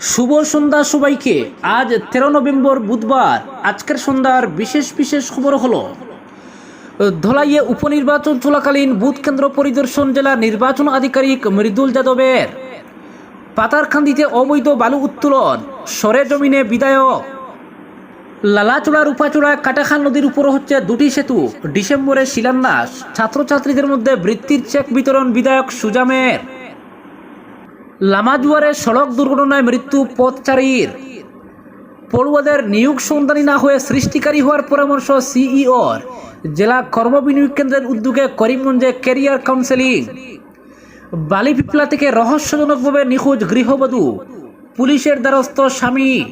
শুভ সন্ধ্যা সবাইকে। আজ তেরো নভেম্বর বুধবার। আজকের সন্ধ্যার বিশেষ বিশেষ খবর হলো, ধলাইয়ে উপনির্বাচন চলাকালীন বুথ কেন্দ্র পরিদর্শন জেলা নির্বাচন আধিকারিক মৃদুল যাদবের। পাতারখান্দিতে অবৈধ বালু উত্তোলন, সরে জমিনে বিধায়ক। লালাচূড়ার উপাচূড়ায় কাটাখাল নদীর উপর হচ্ছে দুটি সেতু। ডিসেম্বরে শিলান্যাস। ছাত্রছাত্রীদের মধ্যে বৃত্তির চেক বিতরণ বিধায়ক সুজামের। লামাজুয়ারে সড়ক দুর্ঘটনায় মৃত্যু পথচারীর। পড়ুয়াদের নিয়োগ সন্ধানী না হয়ে সৃষ্টিকারী হওয়ার পরামর্শ সিইওর। জেলা কর্মবিনিয়োগ কেন্দ্রের উদ্যোগে করিমগঞ্জে ক্যারিয়ার কাউন্সেলিং। বালিপিপলা থেকে রহস্যজনকভাবে নিখোঁজ গৃহবধূ, পুলিশের দ্বারস্থ স্বামী।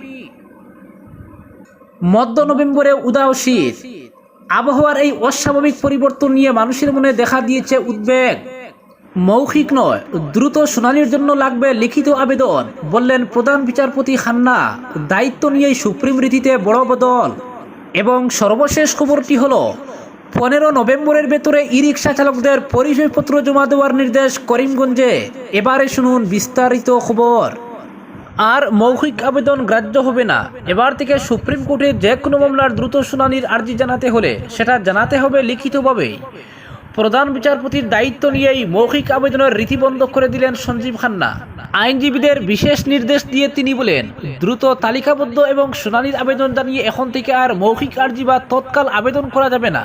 মধ্য নভেম্বরে উদাও শীত। আবহাওয়ার এই অস্বাভাবিক পরিবর্তন নিয়ে মানুষের মনে দেখা দিয়েছে উদ্বেগ। মৌখিক নয়, দ্রুত শুনানির জন্য লাগবে লিখিত আবেদন, বললেন প্রধান বিচারপতি খান্না। দায়িত্ব নিয়েই সুপ্রিম রীতিতে বড় বদল। এবং সর্বশেষ খবরটি হলো, পনেরো নভেম্বরের ভেতরে ই রিক্সা চালকদের পরিচয়পত্র জমা দেওয়ার নির্দেশ করিমগঞ্জে। এবারে শুনুন বিস্তারিত খবর। আর মৌখিক আবেদন গ্রাহ্য হবে না। এবার থেকে সুপ্রিম কোর্টে যে কোনো মামলার দ্রুত শুনানির আর্জি জানাতে হলে সেটা জানাতে হবে লিখিতভাবেই। প্রধান বিচারপতির দায়িত্ব নিয়েই মৌখিক আবেদনের রীতি বন্ধ করে দিলেন সঞ্জীব খান্না। আইনজীবীদের বিশেষ নির্দেশ দিয়ে তিনি বলেন, দ্রুত তালিকাবদ্ধ এবং শুনানির আবেদন জানিয়ে এখন থেকে আর মৌখিক আর্জি বা তৎকাল আবেদন করা যাবে না।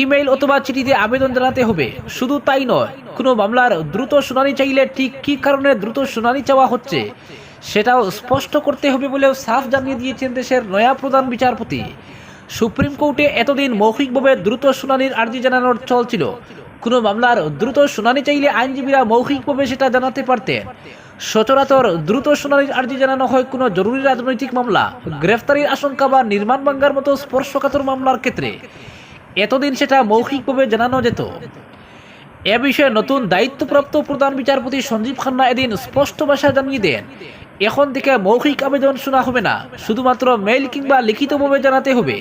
ইমেইল অথবা চিঠিতে আবেদন জানাতে হবে। শুধু তাই নয়, কোনো মামলার দ্রুত শুনানি চাইলে ঠিক কী কারণে দ্রুত শুনানি চাওয়া হচ্ছে, সেটাও স্পষ্ট করতে হবে বলেও সাফ জানিয়ে দিয়েছেন দেশের নয়া প্রধান বিচারপতি। সুপ্রিম কোর্টে এতদিন মৌখিকভাবে দ্রুত শুনানির আর্জি জানানোর চল ছিল। কোনো মামলার দ্রুত শুনানি চাইলে আইনজীবীরা মৌখিকভাবে সেটা জানাতে পারতেন সচরাচর দ্রুত শুনানির আর্জি জানানো হয় কোনো জরুরি রাজনৈতিক মামলা, গ্রেফতারির আশঙ্কা বা নির্মাণ ভাঙ্গার মতো স্পর্শকাতর মামলার ক্ষেত্রে। এতদিন সেটা মৌখিকভাবে জানানো যেত। এ বিষয়ে নতুন দায়িত্বপ্রাপ্ত প্রধান বিচারপতি সঞ্জীব খান্না এদিন স্পষ্ট ভাষায় জানিয়ে দেন। এখন থেকে মৌখিক আবেদন শোনা হবে না, শুধুমাত্র মেইল কিংবা লিখিতভাবে জানাতে হবে।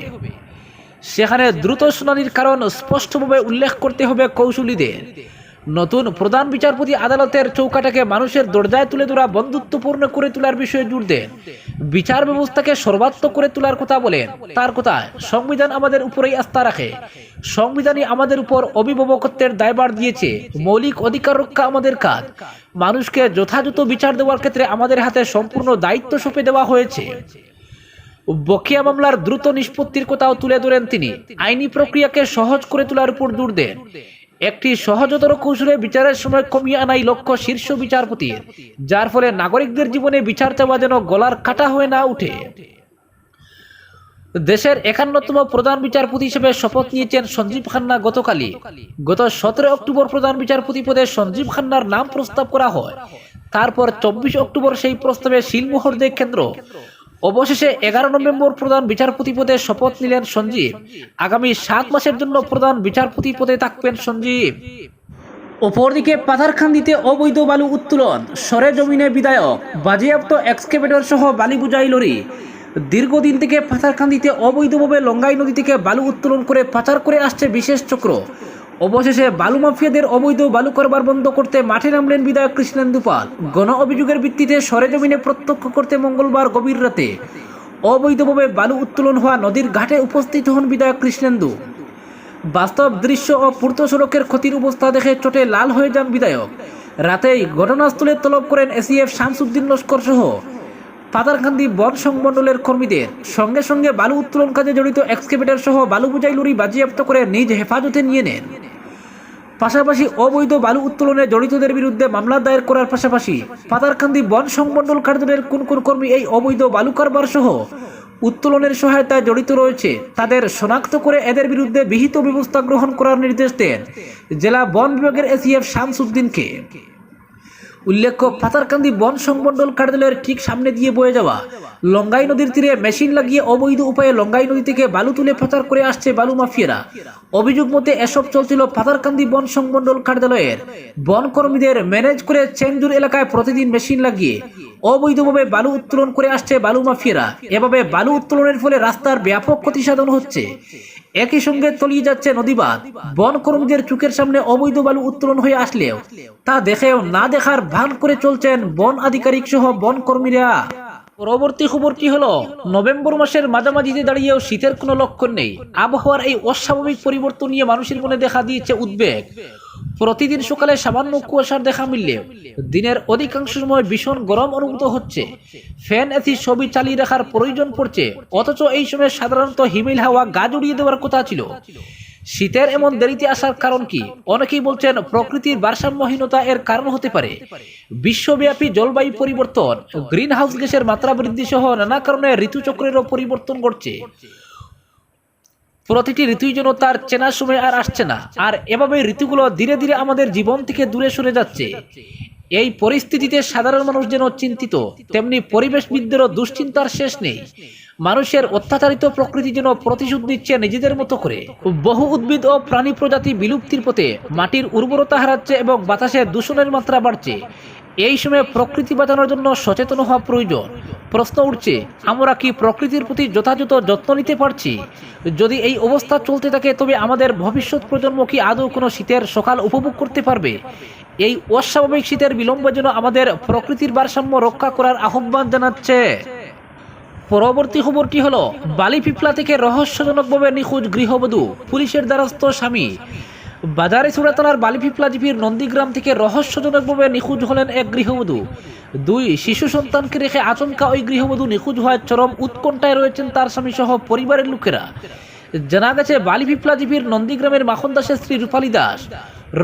সেখানে দ্রুত শুনানির কারণ স্পষ্টভাবে উল্লেখ করতে হবে কৌশলীদের। নতুন প্রধান বিচারপতি আদালতের চৌকাটাকে মানুষের দরজায় তুলে ধরা বন্ধুত্বপূর্ণ করে তোলার বিষয়ে জোর দেন। বিচার ব্যবস্থাকে সর্বাত্মক করে তোলার কথা বলেন। তার কথা সংবিধান আমাদের উপরেই আস্থা রাখে। সংবিধানই আমাদের উপর অভিভাবকত্বের দায়ভার দিয়েছে। মৌলিক অধিকার রক্ষা আমাদের কাজ। মানুষকে যথাযথ বিচার দেওয়ার ক্ষেত্রে আমাদের হাতে সম্পূর্ণ দায়িত্ব সঁপে দেওয়া হয়েছে। বকেয়া মামলার দ্রুত নিষ্পত্তির কথাও তুলে ধরেন তিনি। আইনি প্রক্রিয়াকে সহজ করে তোলার উপর জোর দেন। একটি সহজতর কৌশলে বিচারের সময় কমিয়ে আনাই লক্ষ্য শীর্ষ বিচারপতির, যার ফলে নাগরিকদের জীবনে বিচার চাওয়া যেন গলার কাটা হয়ে না উঠে। দেশের একান্নতম প্রধান বিচারপতি হিসেবে শপথ নিয়েছেন সঞ্জীব খান্না গতকালই। গত সতেরো অক্টোবর প্রধান বিচারপতি পদে সঞ্জীব খান্নার নাম প্রস্তাব করা হয়। তারপর চব্বিশ অক্টোবর সেই প্রস্তাবে শিলমোহর দেয় কেন্দ্র। অবশেষে এগারো নভেম্বর প্রধান বিচারপতি পদে শপথ নিলেন সঞ্জীব। আগামী সাত মাসের জন্য প্রধান বিচারপতি পদে থাকবেন সঞ্জীব। অপরদিকে পাথারখান্দিতে অবৈধ বালু উত্তোলন সরে জমিনে বিধায়ক, বাজেয়াপ্ত এক্সকেভেটর সহ বালি বুঝাই লরি দীর্ঘদিন থেকে পাথারখান্দিতে অবৈধভাবে লঙ্গাই নদী থেকে বালু উত্তোলন করে পাচার করে আসছে বিশেষ চক্র। অবশেষে বালু মাফিয়াদের অবৈধ বালু কারবার বন্ধ করতে মাঠে নামলেন বিধায়ক কৃষ্ণেন্দু পাল। গণ অভিযোগের ভিত্তিতে সরেজমিনে প্রত্যক্ষ করতে মঙ্গলবার গভীর রাতে অবৈধভাবে বালু উত্তোলন হওয়া নদীর ঘাটে উপস্থিত হন বিধায়ক কৃষ্ণেন্দু। বাস্তব দৃশ্য ও পূর্ত সড়কের ক্ষতির অবস্থা দেখে চোটে লাল হয়ে যান বিধায়ক। রাতেই ঘটনাস্থলে তলব করেন এসিএফ শামসুদ্দিন লস্কর সহ পাতারকান্দি বন সংমণ্ডলের কর্মীদের সঙ্গে সঙ্গে বালু উত্তোলন কাজে জড়িত এক্সকেভেটর সহ বালু বোঝাই লরি বাজেয়াপ্ত করে নিজ হেফাজতে নিয়ে নেন। পাশাপাশি অবৈধ বালু উত্তোলনে জড়িতদের বিরুদ্ধে মামলা দায়ের করার পাশাপাশি পাতারকান্দি বন সংমণ্ডল কার্যালয়ের কোন কোন কর্মী এই অবৈধ বালু কারবার সহ উত্তোলনের সহায়তায় জড়িত রয়েছে, তাদের শনাক্ত করে এদের বিরুদ্ধে বিহিত ব্যবস্থা গ্রহণ করার নির্দেশ দেন জেলা বন বিভাগের এসিএফ শামসুদ্দিনকে। উল্লেখ্য পাতারকান্দি বন সংমণ্ডল কার্যালয়ের ঠিক সামনে দিয়ে বয়ে যাওয়া। লঙ্গাই নদীর তীরে মেশিন লাগিয়ে অবৈধ উপায়ে লঙ্গাই নদী থেকে বালু তুলে পাচার করে আসছে বালু মাফিয়ারা। অভিযোগ মতে এসব চলছিল পাতারকান্দি বন সংমণ্ডল কার্যালয়ের। বন কর্মীদের ম্যানেজ করে চেঞ্জুর এলাকায় প্রতিদিন মেশিন লাগিয়ে অবৈধভাবে বালু উত্তোলন করে আসছে বালু মাফিয়ারা। এভাবে বালু উত্তোলনের ফলে রাস্তার ব্যাপক ক্ষতি সাধন হচ্ছে। একই সঙ্গে তলিয়ে যাচ্ছে নদীবাদ বন কর্মীদের চোখের সামনে অবৈধ বালু উত্তোলন হয়ে আসলেও তা দেখেও না দেখার ভান করে চলছেন বন আধিকারিক সহ বন কর্মীরা। পরবর্তী খবরটি হলো? নভেম্বর মাসের মাঝামাঝিতে দাঁড়িয়েও শীতের কোনো লক্ষণ নেই। আবহাওয়ার এই অস্বাভাবিক পরিবর্তন নিয়ে মানুষের মনে দেখা দিয়েছে উদ্বেগ। প্রতিদিন সকালে সামান্য কুয়াশার দেখা মিললে দিনের অধিকাংশ সময় ভীষণ গরম অনুভূত হচ্ছে। ফ্যান, এসি সবই চালিয়ে রাখার প্রয়োজন পড়ছে। অথচ এই সময় সাধারণত হিমেল হাওয়া গা জড়িয়ে দেওয়ার কথা ছিল। শীতের এমন দেরিতে আসার কারণ কি? অনেকেই বলছেন প্রকৃতির ভারসাম্যহীনতা এর কারণ হতে পারে। বিশ্বব্যাপী জলবায়ু পরিবর্তন গ্রিন হাউস গ্যাসের মাত্রা বৃদ্ধি সহ নানা কারণে ঋতুচক্রেরও পরিবর্তন ঘটছে। প্রতিটি ঋতুই যেন তার চেনার সময় আর আসছে না। আর এভাবে ঋতুগুলো ধীরে ধীরে আমাদের জীবন থেকে দূরে সরে যাচ্ছে। এই পরিস্থিতিতে সাধারণ মানুষ যেন চিন্তিত, তেমনি পরিবেশবিদদেরও দুশ্চিন্তার শেষ নেই। মানুষের অত্যাচারিত প্রকৃতি যেন প্রতিশোধ নিচ্ছে নিজেদের মতো করে। বহু উদ্ভিদ ও প্রাণী প্রজাতি বিলুপ্তির পথে মাটির উর্বরতা হারাচ্ছে এবং বাতাসে দূষণের মাত্রা বাড়ছে। এই সময় প্রকৃতি বাঁচানোর জন্য সচেতন হওয়া প্রয়োজন। প্রশ্ন উঠছে, আমরা কি প্রকৃতির প্রতি যথাযথ যত্ন নিতে পারছি? যদি এই অবস্থা চলতে থাকে, তবে আমাদের ভবিষ্যৎ প্রজন্ম কি আদৌ কোনো শীতের সকাল উপভোগ করতে পারবে? এই অস্বাভাবিক শীতের বিলম্বের জন্য আমাদের প্রকৃতির ভারসাম্য রক্ষা করার আহ্বান জানাচ্ছে। পরবর্তী খবরটি হলো? বালি পিপলা থেকে রহস্যজনকভাবে নিখোঁজ গৃহবধূ, পুলিশের দ্বারস্থ স্বামী। বাজারে সুরাতলার বালিপিপলা জিপির নন্দীগ্রাম থেকে রহস্যজনকভাবে নিখোঁজ হলেন এক গৃহবধূ। দুই, শিশু সন্তানকে রেখে আচমকা ওই গৃহবধূ নিখোঁজ হওয়ার চরম উৎকণ্ঠায় রয়েছেন তার স্বামী সহ পরিবারের লোকেরা। জানা গেছে বালিপিপলা জিপির নন্দীগ্রামের মাখন দাসের স্ত্রী রূপালী দাস।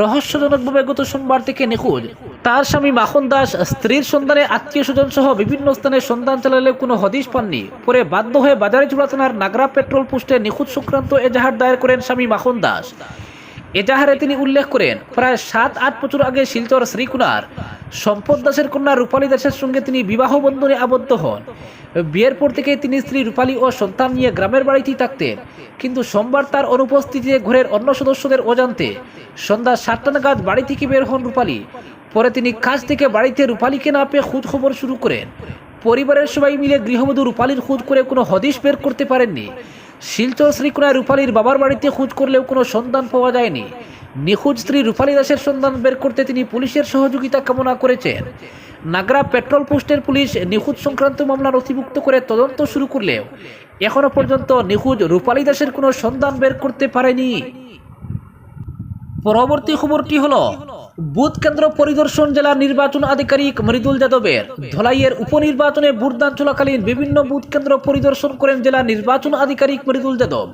রহস্যজনকভাবে গত সোমবার থেকে নিখোঁজ। তার স্বামী মাখন দাস স্ত্রীর সন্ধানে আত্মীয় স্বজন সহ বিভিন্ন স্থানে সন্ধান চালালেও কোনো হদিশ পাননি। পরে বাধ্য হয়ে বাজারে চূড়া থানার নাগরা পেট্রোল পোস্টে নিখোঁজ সংক্রান্ত এজাহার দায়ের করেন স্বামী মাখন দাস। এজাহারে তিনি উল্লেখ করেন, প্রায় সাত, আট বছর আগে শিলচর শ্রীকুনার সম্পদ দাসের কন্যা রূপালী দাসের সঙ্গে তিনি বিবাহ বন্ধনে আবদ্ধ হন। বিয়ের পর থেকে তিনি স্ত্রী রূপালী ও সন্তান নিয়ে গ্রামের বাড়িতেই থাকতেন। কিন্তু সোমবার তার অনুপস্থিতিতে ঘরের অন্য সদস্যদের অজান্তে সন্ধ্যা সাতটা নাগাদ বাড়ি থেকে বের হন রূপালী। পরে তিনি কাজ থেকে বাড়িতে রূপালীকে না পেয়ে খোঁজ খবর শুরু করেন। পরিবারের সবাই মিলে গৃহবধূ রূপালীর খোঁজ করে কোনো হদিশ বের করতে পারেননি। শিলচর শ্রীকুণায় রূপালীর বাবার বাড়িতে খোঁজ করলেও কোনো সন্ধান পাওয়া যায়নি। নিখোঁজ স্ত্রী রূপালী দাসের সন্ধান বের করতে তিনি পুলিশের সহযোগিতা কামনা করেছেন। নাগরা পেট্রোল পোস্টের পুলিশ নিখোঁজ সংক্রান্ত মামলা নথিভুক্ত করে তদন্ত শুরু করলেও এখনও পর্যন্ত নিখোঁজ রূপালী দাসের কোনো সন্ধান বের করতে পারেনি। পরবর্তী খবরটি হলো বুথ কেন্দ্র পরিদর্শন জেলা নির্বাচন আধিকারিক মৃদুল যাদবের। ধলাইয়ের উপনির্বাচনে ভোটদান চলাকালীন বিভিন্ন বুথ কেন্দ্র পরিদর্শন করেন জেলা নির্বাচন আধিকারিক মৃদুল যাদব।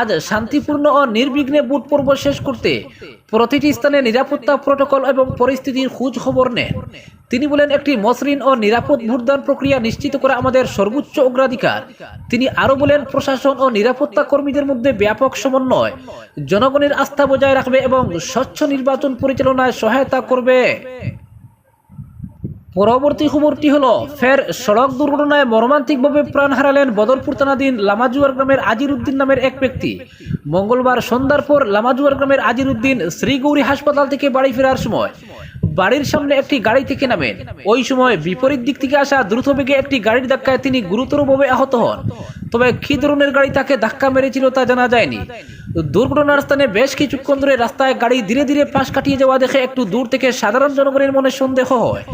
আজ শান্তিপূর্ণ ও নির্বিঘ্নে বুথ পর্ব শেষ করতে প্রতিটি স্থানে নিরাপত্তা প্রটোকল এবং পরিস্থিতির খোঁজ খবর নেন। তিনি বলেন, একটি মসৃণ ও নিরাপদ ভোটদান প্রক্রিয়া নিশ্চিত করা আমাদের সর্বোচ্চ অগ্রাধিকার। তিনি আরও বলেন, প্রশাসন ও নিরাপত্তা কর্মীদের মধ্যে ব্যাপক সমন্বয় জনগণের আস্থা বজায় রাখবে এবং স্বচ্ছ নির্বাচন পরিচালনায় সহায়তা করবে। পরবর্তী খবরটি হলো, ফের সড়ক দুর্ঘটনায় মর্মান্তিকভাবে প্রাণ হারালেন বদরপুর থানাধীন লামাজুয়ার গ্রামের আজির উদ্দিন নামের এক ব্যক্তি। মঙ্গলবার সন্ধ্যার পর লামাজুয়ার গ্রামের আজির উদ্দিন শ্রীগৌরী হাসপাতাল থেকে বাড়ি ফেরার সময় বাড়ির সামনে একটি গাড়ি থেকে নামেন। ওই সময় বিপরীত দিক থেকে আসা দ্রুত বেগে একটি গাড়ির ধাক্কায় তিনি গুরুতরভাবে আহত হন। তবে কি ধরনের গাড়ি তাকে ধাক্কা মেরেছিল তা জানা যায়নি। দুর্ঘটনার স্থানে বেশ কিছুক্ষণ ধরে রাস্তায় গাড়ি ধীরে ধীরে পাশ কাটিয়ে যাওয়া দেখে একটু দূর থেকে সাধারণ জনগণের মনে সন্দেহ হয়।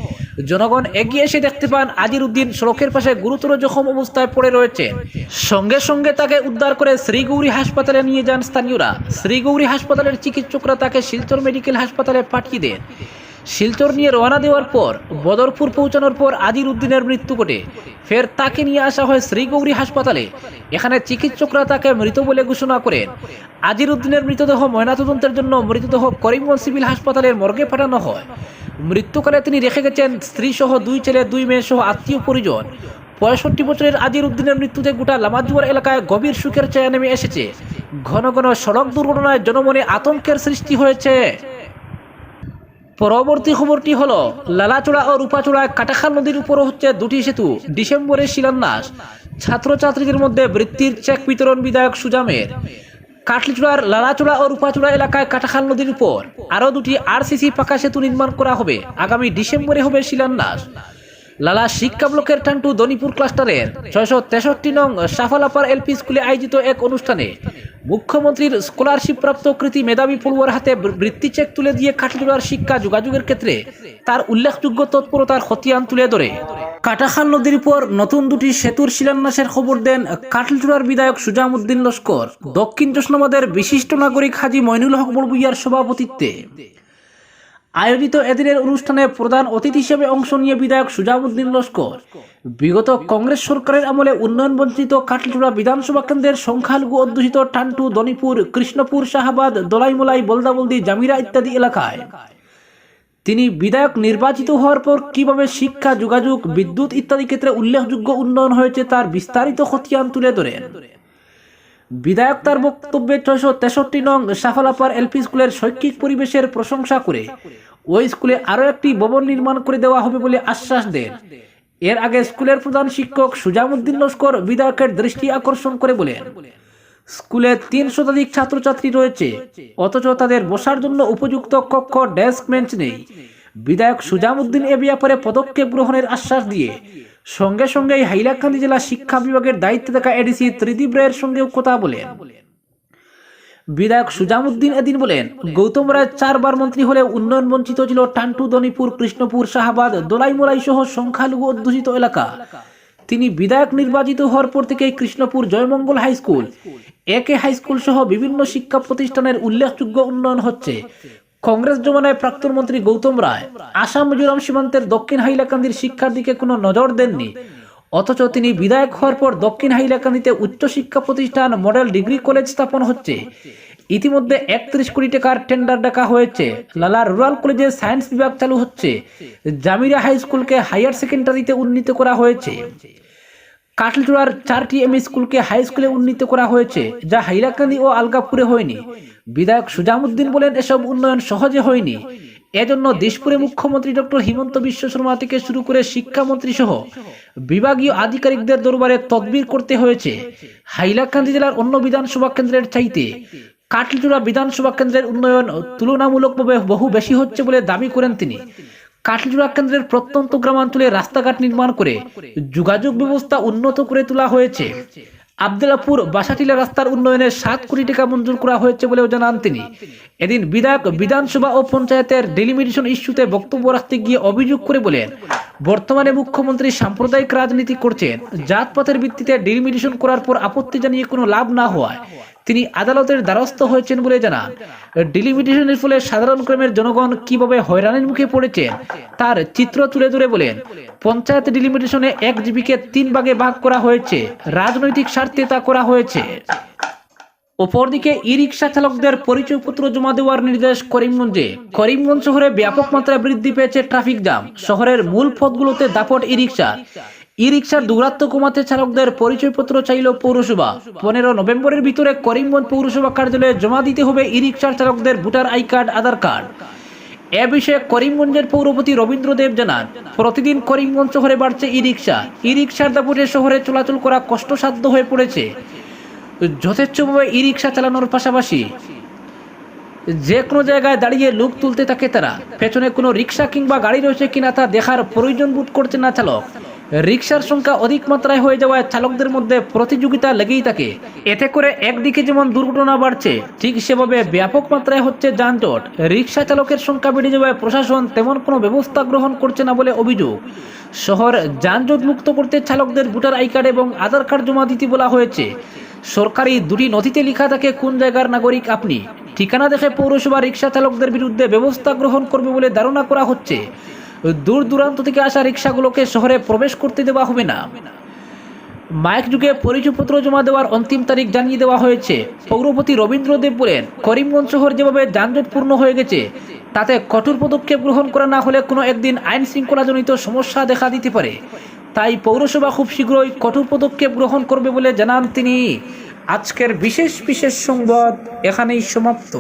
জনগণ এগিয়ে এসে দেখতে পান আজির উদ্দিন সড়কের পাশে গুরুতর জখম অবস্থায় পড়ে রয়েছে। সঙ্গে সঙ্গে তাকে উদ্ধার করে শ্রীগৌরী হাসপাতালে নিয়ে যান স্থানীয়রা। শ্রীগৌরী হাসপাতালের চিকিৎসকরা তাকে শিলচর মেডিকেল হাসপাতালে পাঠিয়ে দেন। শিলচর নিয়ে রওনা দেওয়ার পর, বদরপুর পৌঁছানোর পর আজির উদ্দিনের মৃত্যু ঘটে। ফের তাকে নিয়ে আসা হয় শ্রীগৌরী হাসপাতালে। এখানে চিকিৎসকরা তাকে মৃত বলে ঘোষণা করেন। আজির উদ্দিনের মৃতদেহ ময়নাতদন্তের জন্য মৃতদেহ করিমগঞ্জ সিভিল হাসপাতালের মর্গে পাঠানো হয়। মৃত্যুকালে তিনি রেখে গেছেন স্ত্রী সহ দুই ছেলে, দুই মেয়ে সহ আত্মীয় পরিজন। পঁয়ষট্টি বছরের আজির উদ্দিনের মৃত্যুতে গোটা লামাজুয়ার এলাকায় গভীর সুখের ছায়া নেমে এসেছে। ঘন ঘন সড়ক দুর্ঘটনায় জনমনে আতঙ্কের সৃষ্টি হয়েছে। পরবর্তী খবরটি হল, লালাচূড়া ও রূপাচূড়ায় কাটাখাল নদীর উপর হচ্ছে দুটি সেতু, ডিসেম্বরের শিলান্যাস। ছাত্রছাত্রীদের মধ্যে বৃত্তির চেক বিতরণ বিধায়ক সুজামের। কাটলিচূড়ার লালাচূড়া ও রূপাচূড়া এলাকায় কাটাখাল নদীর উপর আরও দুটি আরসিসি পাকা সেতু নির্মাণ করা হবে। আগামী ডিসেম্বরে হবে শিলান্যাস। লালা শিক্ষা ব্লকের টান্টু দনিপুর ক্লাস্টারের ছয়শো তেষট্টি নং সাফালাপার এলপি স্কুলে আয়োজিত এক অনুষ্ঠানে মুখ্যমন্ত্রীর স্কলারশিপ প্রাপ্ত কৃতি মেধাবী পড়ুয়ার হাতে বৃত্তি চেক তুলে দিয়ে কাঠজোড়ার শিক্ষা যোগাযোগের ক্ষেত্রে তার উল্লেখযোগ্য তৎপরতার খতিয়ান তুলে ধরে। কাটাখাল নদীর উপর নতুন দুটি সেতুর শিলান্যাসের খবর দেন কাঠলচূড়ার বিধায়ক সুজামুদ্দিন লস্কর। দক্ষিণ জোসনাবাদের বিশিষ্ট নাগরিক হাজি মইনুল হক বড়বুইয়ার সভাপতিত্বে। আয়োজিত এদিনের অনুষ্ঠানে প্রধান অতিথি হিসেবে অংশ নিয়ে বিধায়ক সুজাবুদ্দিন লস্কর। বিগত কংগ্রেস সরকারের আমলে উন্নয়ন বঞ্চিত কাটলচূড়া বিধানসভা কেন্দ্রের সংখ্যালঘু অধ্যুষিত টান্টু দনিপুর, কৃষ্ণপুর, শাহাবাদ, দলাইমলাই, বলদাবলদি, জামিরা ইত্যাদি এলাকায়। তিনি বিধায়ক নির্বাচিত হওয়ার পর কীভাবে শিক্ষা, যোগাযোগ, বিদ্যুৎ ইত্যাদি ক্ষেত্রে উল্লেখযোগ্য উন্নয়ন হয়েছে তার বিস্তারিত খতিয়ান তুলে ধরেন। বিধায়ক তার বক্তব্যে ছয়শো তেষট্টি নং সাফালাপার এলপি স্কুলের শৈক্ষিক পরিবেশের প্রশংসা করে, ওই স্কুলে আরও একটি ভবন নির্মাণ করে দেওয়া হবে বলে আশ্বাস দেন। এর আগে স্কুলের প্রধান শিক্ষক সুজামুদ্দিন লস্কর বিধায়কের দৃষ্টি আকর্ষণ করে বলেন, স্কুলে তিন শতাধিক ছাত্রছাত্রী রয়েছে, অথচ তাদের বসার জন্য উপযুক্ত কক্ষ, ডেস্ক, বেঞ্চ নেই। বিধায়ক সুজামুদ্দিন এ ব্যাপারে পদক্ষেপ গ্রহণের আশ্বাস দিয়ে সঙ্গে সঙ্গেই হাইলাকান্দি জেলা শিক্ষা বিভাগের দায়িত্বে থাকা এডিসি ত্রিদীপ রায়ের সঙ্গেও কথা বলেন। বিধায়ক সুজামুদ্দিন এদিন বলেন, গৌতম রায় চারবার মন্ত্রী হলে উন্নয়ন বঞ্চিত ছিল টান্টু, দনিপুর, কৃষ্ণপুর, শাহাবাদ, দোলাইমোলাই সহ সংখ্যালঘু অধ্যুষিত এলাকা। তিনি বিধায়ক নির্বাচিত হওয়ার পর থেকেই কৃষ্ণপুর জয়মঙ্গল হাই স্কুল। একে হাই স্কুল সহ বিভিন্ন শিক্ষা প্রতিষ্ঠানের উল্লেখযোগ্য উন্নয়ন হচ্ছে। কংগ্রেস জমানায় প্রাক্তন মন্ত্রী গৌতম রায় আসাম মিজোরাম সীমান্তের দক্ষিণ হাইলাকান্দির শিক্ষার দিকে কোনো নজর দেননি। অথচ তিনি বিধায়ক হওয়ার পর দক্ষিণ হাইলাকান্দিতে উচ্চশিক্ষা প্রতিষ্ঠান, মডেল ডিগ্রি কলেজ স্থাপন হচ্ছে। ইতিমধ্যে একত্রিশ কোটি টাকার টেন্ডার ডাকা হয়েছে। লালা রুরাল কলেজে সায়েন্স বিভাগ চালু হচ্ছে। জামিরা হাই স্কুলকে হায়ার সেকেন্ডারিতে উন্নীত করা হয়েছে। কাটলচূড়ার চারটি এম স্কুলকে হাই স্কুলে উন্নীত করা হয়েছে, যা হাইলাকান্দি ও আলগাপুরে হয়নি। বিধায়ক সুজামুদ্দিন বলেন, এসব উন্নয়ন সহজে হয়নি। এজন্য দিশপুরে মুখ্যমন্ত্রী ডক্টর হিমন্ত বিশ্ব শর্মা থেকে শুরু করে শিক্ষামন্ত্রী সহ বিভাগীয় আধিকারিকদের দরবারে তদবির করতে হয়েছে। হাইলাকান্দি জেলার অন্য বিধানসভা কেন্দ্রের চাইতে কাটলচূড়া বিধানসভা কেন্দ্রের উন্নয়ন তুলনামূলকভাবে বহু বেশি হচ্ছে বলে দাবি করেন তিনি। কাঠজোড়া কেন্দ্রের প্রত্যন্ত গ্রামাঞ্চলে রাস্তাঘাট নির্মাণ করে যোগাযোগ ব্যবস্থা উন্নত করে তোলা হয়েছে। আবদুল্লাপুর বাসাটিলা রাস্তার উন্নয়নে সাত কোটি টাকা মঞ্জুর করা হয়েছে বলেও জানান তিনি। এদিন বিধায়ক, বিধানসভা ও পঞ্চায়েতের ডেলিমিটেশন ইস্যুতে বক্তব্য রাখতে গিয়ে অভিযোগ করে বলেন, বর্তমানে মুখ্যমন্ত্রী সাম্প্রদায়িক রাজনীতি করছেন। জাতপাতের ভিত্তিতে ডেলিমিটেশন করার পর আপত্তি জানিয়ে কোনো লাভ না হওয়ায় তিনি আদালতের দ্বারস্থ হয়েছেন বলে জানান। ডিলিমিটেশনের ফলে সাধারণ ক্রমের জনগণ কীভাবে হয়রানির মুখে পড়েছেন তার চিত্র তুলে ধরে বলেন, পঞ্চায়েত ডিলিমিটেশনে এক জীবিকে তিন ভাগে ভাগ করা হয়েছে, রাজনৈতিক স্বার্থে তা করা হয়েছে। অপরদিকে ই রিক্সা চালকদের পরিচয়পত্র জমা দেওয়ার নির্দেশ করিমগঞ্জে। করিমগঞ্জ শহরে ব্যাপক মাত্রায় বৃদ্ধি পেয়েছে ট্রাফিক জাম শহরের মূল পথগুলোতে দাপট ই রিক্সা ই রিক্সার দূরত্ব কমাতে চালকদের পরিচয়পত্র চাইল পৌরসভা। পনেরো নভেম্বরের ভিতরে করিমগঞ্জ পৌরসভা কার্যালয়ে জমা দিতে হবে ই রিক্সার চালকদের voter I card, Aadhaar card. এ বিষয়ে করিমগঞ্জের পৌরপতি রবীন্দ্র দেব জানান, প্রতিদিন করিমগঞ্জ শহরে বাড়ছে ই রিক্সা ই রিক্সার দাপটে শহরে চলাচল করা কষ্টসাধ্য হয়ে পড়েছে। যথেচ্ছভাবে ই রিক্সা চালানোর পাশাপাশি যে কোনো জায়গায় দাঁড়িয়ে লোক তুলতে থাকে তারা। পেছনে কোনো রিক্সা কিংবা গাড়ি রয়েছে কিনা তা দেখার প্রয়োজন বোধ করছে না চালক। রিক্সার সংখ্যা অধিক মাত্রায় হয়ে যাওয়ায় চালকদের মধ্যে প্রতিযোগিতা লেগেই থাকে। এতে করে একদিকে যেমন দুর্ঘটনা বাড়ছে, ঠিক সেভাবে ব্যাপক মাত্রায় হচ্ছে যানজট। রিক্সা চালকের সংখ্যা বেড়ে যাওয়ায় প্রশাসন তেমন কোনো ব্যবস্থা গ্রহণ করছে না বলে অভিযোগ। শহর যানজট মুক্ত করতে চালকদের ভোটার আই কার্ড এবং আধার কার্ড জমা দিতে বলা হয়েছে। সরকারি দুটি নথিতে লেখা থাকে, কোন জায়গার নাগরিক আপনি। ঠিকানা দেখে পৌরসভা রিক্সা চালকদের বিরুদ্ধে ব্যবস্থা গ্রহণ করবে বলে ধারণা করা হচ্ছে। দূর দূরান্ত থেকে আসা রিক্সাগুলোকে শহরে প্রবেশ করতে দেওয়া হবে না। মাইক যুগে পরিচয়পত্র জমা দেওয়ার অন্তিম তারিখ জানিয়ে দেওয়া হয়েছে। পৌরপতি রবীন্দ্র দেব বলেন, করিমগঞ্জ শহর যেভাবে যানজটপূর্ণ হয়ে গেছে, তাতে কঠোর পদক্ষেপ গ্রহণ করা না হলে কোনো একদিন আইন শৃঙ্খলাজনিত সমস্যা দেখা দিতে পারে। তাই পৌরসভা খুব শীঘ্রই কঠোর পদক্ষেপ গ্রহণ করবে বলে জানান তিনি। আজকের বিশেষ বিশেষ সংবাদ এখানেই সমাপ্ত।